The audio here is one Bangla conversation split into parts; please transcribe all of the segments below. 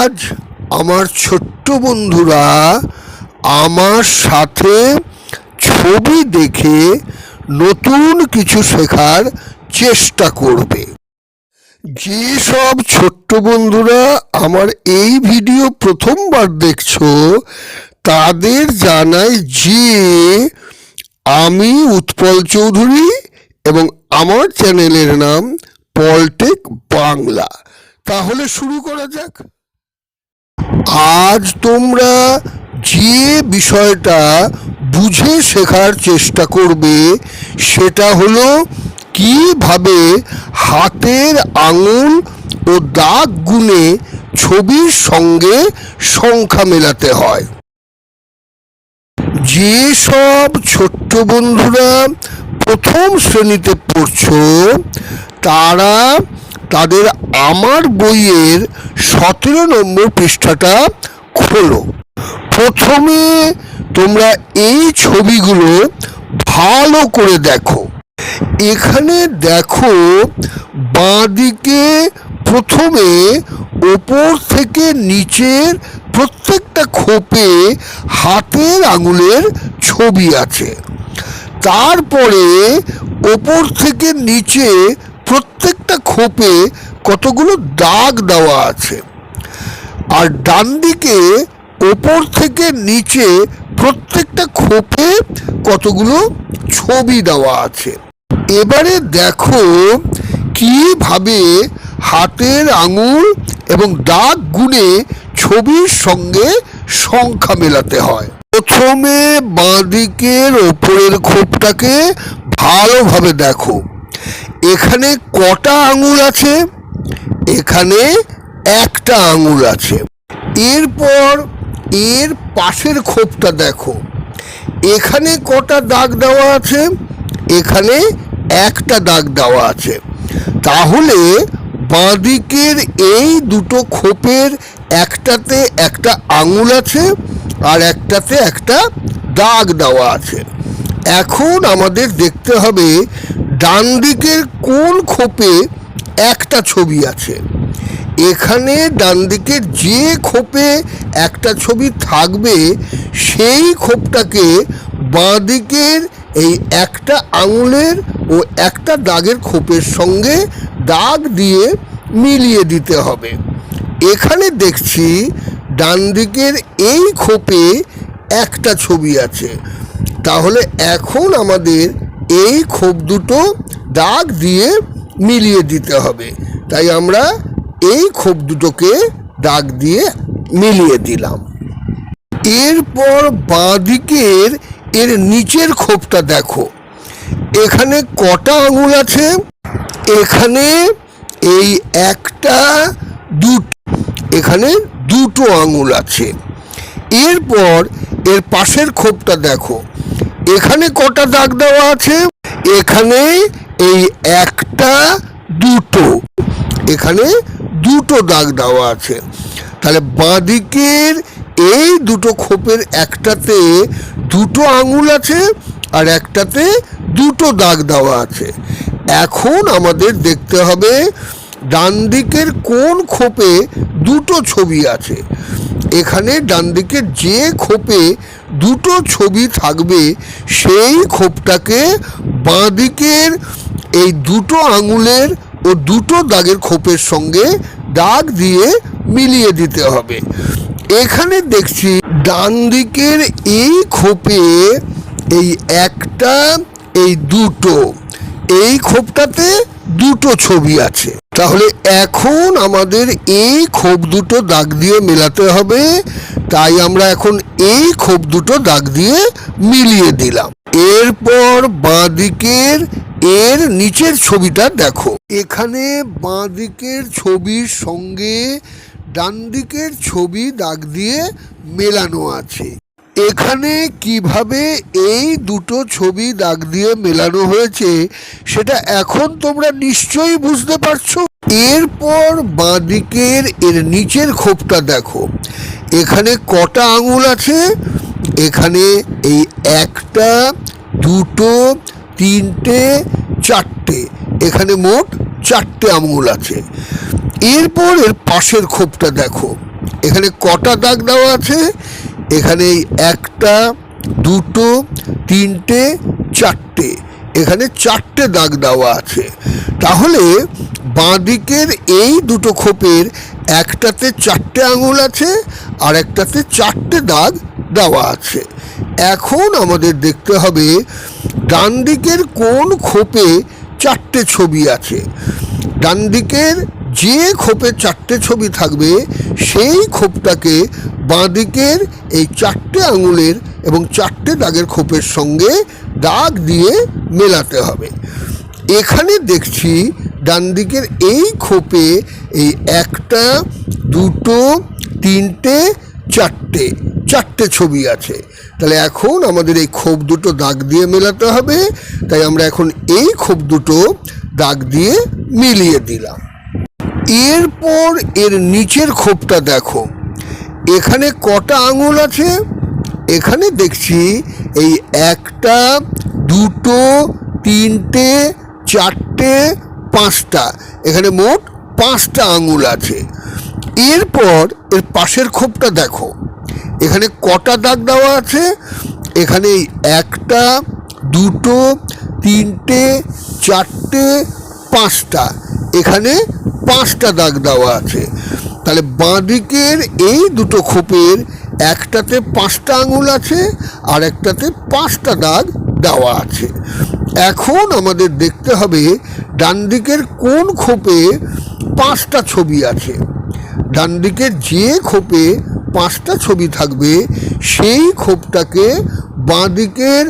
আজ আমার ছোট্ট বন্ধুরা আমার সাথে ছবি দেখে নতুন কিছু শেখার চেষ্টা করবে। যেসব ছোট্ট বন্ধুরা আমার এই ভিডিও প্রথমবার দেখছ, তাদের জানাই যে আমি উৎপল চৌধুরী এবং আমার চ্যানেলের নাম পলটেক বাংলা। তাহলে শুরু করা যাক। আজ তোমরা যে বিষয়টা বুঝে শেখার চেষ্টা করবে, সেটা হলো কীভাবে হাতের আঙুল ও দাগ গুণে ছবির সঙ্গে সংখ্যা মেলাতে হয়। যেসব ছোট্ট বন্ধুরা প্রথম শ্রেণীতে পড়ছো, তারা তাদের আমার বইয়ের সতেরো নম্বর পৃষ্ঠাটা খোলো। প্রথমে তোমরা এই ছবিগুলো ভালো করে দেখো। এখানে দেখো, বাঁদিকে প্রথমে ওপর থেকে নিচের প্রত্যেকটা খোপে হাতের আঙুলের ছবি আছে। তারপরে ওপর থেকে নিচে প্রত্যেকটা খোপে কতগুলো দাগ দেওয়া আছে। আর ডান দিকে ওপর থেকে নিচে প্রত্যেকটা খোপে কতগুলো ছবি দেওয়া আছে। এবারে দেখো কীভাবে হাতের আঙুল এবং দাগ গুণে ছবির সঙ্গে সংখ্যা মেলাতে হয়। প্রথমে বাঁদিকের ওপরের খোপটাকে ভালোভাবে দেখো। এখানে কটা আঙুল আছে? এখানে একটা আঙুল আছে। এরপর এর পাশের খোপটা দেখো। এখানে কটা দাগ দেওয়া আছে? এখানে একটা দাগ দেওয়া আছে। তাহলে বাঁদিকের এই দুটো খোপের একটাতে একটা আঙুল আছে আর একটাতে একটা দাগ দেওয়া আছে। এখন আমাদের দেখতে হবে ডান দিকের কোন খোপে একটা ছবি আছে? এখানে ডান দিকে যে খোপে একটা ছবি থাকবে, সেই খোপটাকে বাঁ দিকের এই একটা আঙুলের ও একটা দাগের খোপের সঙ্গে দাগ দিয়ে মিলিয়ে দিতে হবে। এখানে দেখছি ডান দিকের এই খোপে একটা ছবি আছে। তাহলে এখন আমাদের এই খোপ দুটো দাগ দিয়ে মিলিয়ে দিতে হবে। তাই আমরা এই খোপ দুটোকে দাগ দিয়ে মিলিয়ে দিলাম। এরপর বাঁ দিকের এর নিচের খোপটা দেখো। এখানে কটা আঙুল আছে? এখানে এই একটা, দুটো, এখানে দুটো আঙুল আছে। এরপর এর পাশের খোপটা দেখো। এখানে কটা দাগ দেওয়া আছে? এখানে এই একটা, দুটো। এখানে দুটো দাগ দেওয়া আছে। তাহলে বাঁদিকের এই দুটো খোপের একটাতে দুটো আঙুল আছে আর একটাতে দুটো দাগ দেওয়া আছে। এখন আমাদের দেখতে হবে ডান দিকের কোন খোপে দুটো ছবি আছে। এখানে ডান দিকের যে খোপে দুটো ছবি থাকবে সেই খোপটাকে বাঁ দিকের এই দুটো আঙুলের ও দুটো দাগের খোপের সঙ্গে দাগ দিয়ে মিলিয়ে দিতে হবে। এখানে দেখছি ডান দিকের এই খোপে এই একটা, এই দুটো এই খোপটাতে দুটো ছবি আছে। তাহলে এখন আমাদের এই খোপ দুটো দাগ দিয়ে মেলাতে হবে, তাই আমরা এখন এই খোপ দুটো দাগ দিয়ে মিলিয়ে দিলাম। এরপর বাঁ দিকের এর নিচের ছবিটা দেখো। এখানে বাঁ দিকের ছবির সঙ্গে ডান দিকের ছবি দাগ দিয়ে মেলানো আছে। এখানে কীভাবে এই দুটো ছবি দাগ দিয়ে মেলানো হয়েছে, সেটা এখন তোমরা নিশ্চয়ই বুঝতে পারছ। এরপর বাঁদিকের এর নিচের খোপটা দেখো। এখানে কটা আঙুল আছে? এখানে এই একটা, দুটো, তিনটে, চারটে। এখানে মোট চারটে আঙুল আছে। এরপর এর পাশের খোপটা দেখো। এখানে কটা দাগ দেওয়া আছে? এখানে একটা, দুটো, তিনটে, চারটে। এখানে চারটে দাগ দেওয়া আছে। তাহলে বাঁ দিকের এই দুটো খোপের একটাতে চারটে আঙুল আছে, আর একটাতে চারটে দাগ দেওয়া আছে। এখন আমাদের দেখতে হবে ডান দিকের কোন খোপে চারটে ছবি আছে। ডান দিকের যে খোপে চারটে ছবি থাকবে, সেই খোপটাকে বাঁ দিকের এই চারটে আঙুলের এবং চারটে দাগের খোপের সঙ্গে দাগ দিয়ে মেলাতে হবে। এখানে দেখছি ডান দিকের এই খোপে এই একটা, দুটো, তিনটে, চারটে চারটে ছবি আছে। তাহলে এখন আমাদের এই খোপ দুটো দাগ দিয়ে মেলাতে হবে। তাই আমরা এখন এই খোপ দুটো দাগ দিয়ে মিলিয়ে দিলাম। এরপর এর নিচের খোপটা দেখো। এখানে কটা আঙুল আছে? এখানে দেখছি এই একটা, দুটো, তিনটে, চারটে, পাঁচটা। এখানে মোট পাঁচটা আঙুল আছে। এরপর এর পাশের খোপটা দেখো। এখানে কটা দাগ দেওয়া আছে? এখানে একটা, দুটো, তিনটে, চারটে, পাঁচটা। এখানে পাঁচটা দাগ দেওয়া আছে। তাহলে বাঁ দিকের এই দুটো খোপের একটাতে পাঁচটা আঙুল আছে, আর একটাতে পাঁচটা দাগ দেওয়া আছে। এখন আমাদের দেখতে হবে ডান দিকের কোন খোপে পাঁচটা ছবি আছে। ডান দিকের যে খোপে পাঁচটা ছবি থাকবে, সেই খোপটাকে বাঁ দিকের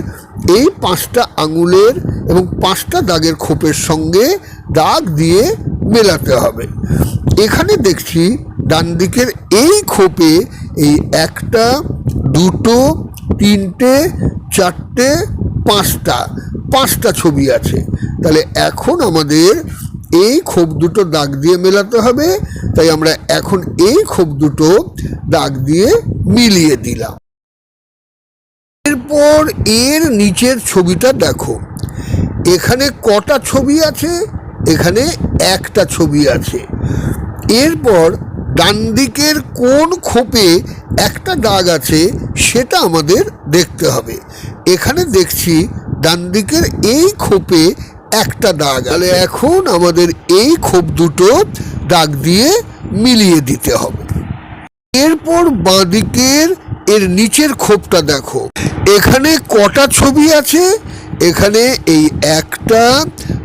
এই পাঁচটা আঙুলের এবং পাঁচটা দাগের খোপের সঙ্গে দাগ দিয়ে মেলাতে হবে। এখানে দেখছি ডান দিকের এই খোপে এই একটা, দুটো, তিনটে, চারটে, পাঁচটা পাঁচটা ছবি আছে। তাহলে এখন আমাদের এই খোপ দুটো দাগ দিয়ে মেলাতে হবে। তাই আমরা এখন এই খোপ দুটো দাগ দিয়ে মিলিয়ে দিলাম। এরপর এর নিচের ছবিটা দেখো। এখানে কটা ছবি আছে? এখানে একটা ছবি আছে। এরপর ডান দিকের কোন খোপে একটা দাগ আছে সেটা আমাদের দেখতে হবে। এখানে দেখছি ডান দিকের এই খোপে একটা দাগ তাহলে এখন আমাদের এই খোপ দুটো দাগ দিয়ে মিলিয়ে দিতে হবে। এরপর বাঁ দিকের এর নিচের খোপটা দেখো। এখানে কটা ছবি আছে? এখানে এই একটা,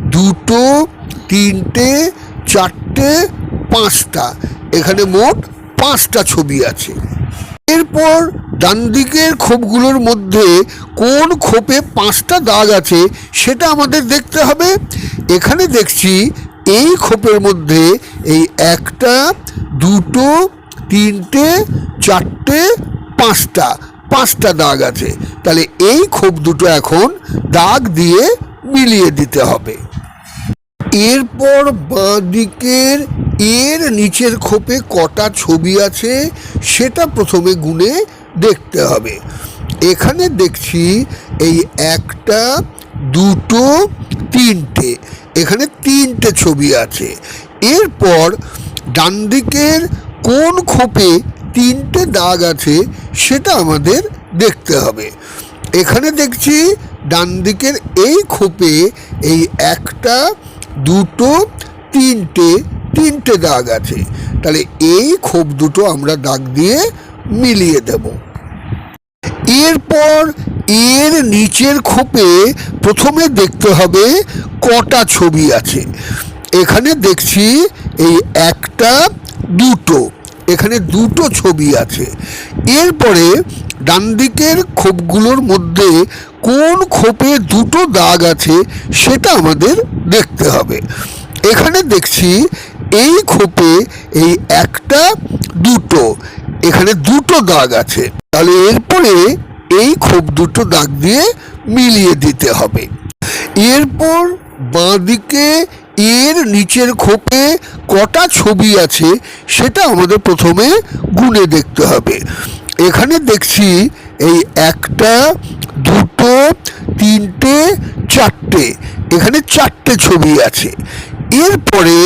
দুটো তিনটে, চারটে, পাঁচটা। এখানে মোট পাঁচটা ছবি আছে। এরপর ডান দিকের খোপগুলোর মধ্যে কোন খোপে পাঁচটা দাগ আছে সেটা আমাদের দেখতে হবে। এখানে দেখছি এই খোপের মধ্যে এই একটা, দুটো, তিনটে, চারটে, পাঁচটা পাঁচটা দাগ আছে। তাহলে এই খোপ দুটো এখন দাগ দিয়ে মিলিয়ে দিতে হবে। এরপর বাঁ দিকের এর নিচের খোপে কটা ছবি আছে সেটা প্রথমে গুনে দেখতে হবে। এখানে দেখছি এই একটা, দুটো, তিনটে। এখানে তিনটে ছবি আছে। এরপর ডান দিকের কোন খোপে তিনটে দাগ আছে সেটা আমাদের দেখতে হবে। এখানে দেখছি ডান দিকের এই খোপে এই একটা দুটো, তিনটে তিনটে দাগ আছে। তাহলে এই খোপ দুটো আমরা দাগ দিয়ে মিলিয়ে দেব। এরপর এর নিচের খোপে প্রথমে দেখতে হবে কটা ছবি আছে। এখানে দেখছি এই একটা, দুটো। এখানে দুটো ছবি আছে। এরপরে ডান দিকের খোপগুলোর মধ্যে কোন খোপে দুটো দাগ আছে সেটা আমাদের দেখতে হবে। এখানে দেখছি এই খোপে এই একটা, দুটো, এখানে দুটো দাগ আছে। তাহলে এরপরে এই খোপ দুটো দাগ দিয়ে মিলিয়ে দিতে হবে। এরপর বাঁ দিকে এর নিচের খোপে কটা ছবি আছে সেটা আমাদের প্রথমে গুনে দেখতে হবে। এখানে দেখছি এই একটা, দুটো, তিনটে, চারটে, এখানে চারটে ছবি আছে। এরপরে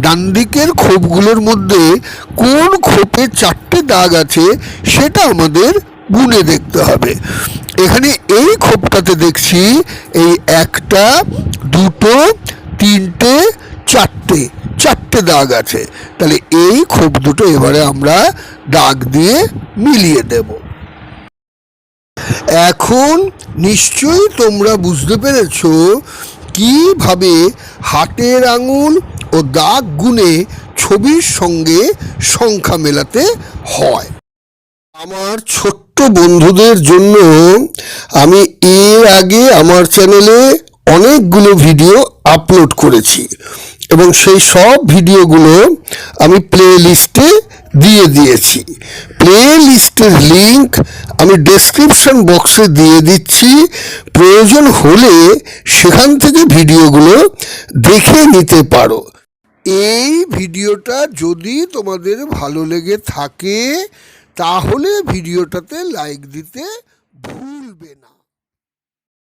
ডান দিকের খোপগুলোর মধ্যে কোন খোপে চারটে দাগ আছে সেটা আমাদের গুনে দেখতে হবে। এখানে এই খোপটাতে দেখছি এই একটা, দুটো তিনটে, চারটে চারটে দাগ আছে। তাহলে এই খোপ দুটো এবারে আমরা দাগ দিয়ে মিলিয়ে দেব। এখন নিশ্চয়ই তোমরা বুঝতে পেরেছ কীভাবে হাতের আঙুল ও দাগ গুনে ছবির সঙ্গে সংখ্যা মেলাতে হয়। আমার ছোট্ট বন্ধুদের জন্য আমি এর আগে আমার চ্যানেলে অনেকগুলো ভিডিও আপলোড করেছি এবং সেই সব ভিডিওগুলো আমি প্লে লিস্টে দিয়ে দিয়েছি। প্লে লিস্টের লিঙ্ক আমি ডেসক্রিপশন বক্সে দিয়ে দিচ্ছি। প্রয়োজন হলে সেখান থেকে ভিডিওগুলো দেখে নিতে পারো। এই ভিডিওটা যদি তোমাদের ভালো লেগে থাকে, তাহলে ভিডিওটাতে লাইক দিতে ভুলবে না।